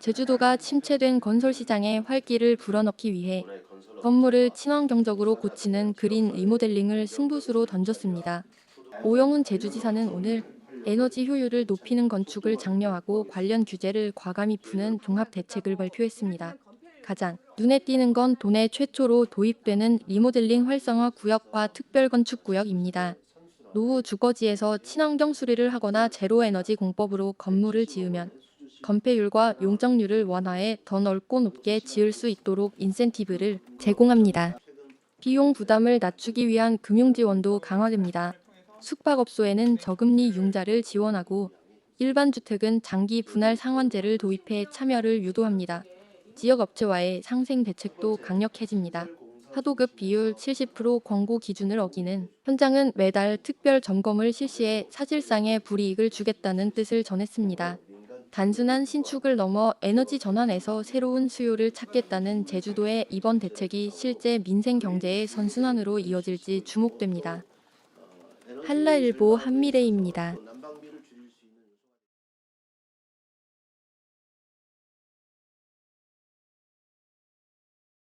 제주도가 침체된 건설 시장에 활기를 불어넣기 위해 건물을 친환경적으로 고치는 그린 리모델링을 승부수로 던졌습니다. 오영훈 제주지사는 오늘 에너지 효율을 높이는 건축을 장려하고 관련 규제를 과감히 푸는 종합 대책을 발표했습니다. 가장 눈에 띄는 건 도내 최초로 도입되는 리모델링 활성화 구역과 특별 건축 구역입니다. 노후 주거지에서 친환경 수리를 하거나 제로 에너지 공법으로 건물을 지으면 건폐율과 용적률을 완화해 더 넓고 높게 지을 수 있도록 인센티브를 제공합니다. 비용 부담을 낮추기 위한 금융 지원도 강화됩니다. 숙박업소에는 저금리 융자를 지원하고 일반 주택은 장기 분할 상환제를 도입해 참여를 유도합니다. 지역 업체와의 상생 대책도 강력해집니다. 하도급 비율 70% 권고 기준을 어기는 현장은 매달 특별 점검을 실시해 사실상의 불이익을 주겠다는 뜻을 전했습니다. 단순한 신축을 넘어 에너지 전환에서 새로운 수요를 찾겠다는 제주도의 이번 대책이 실제 민생 경제의 선순환으로 이어질지 주목됩니다. 한라일보 한미래입니다.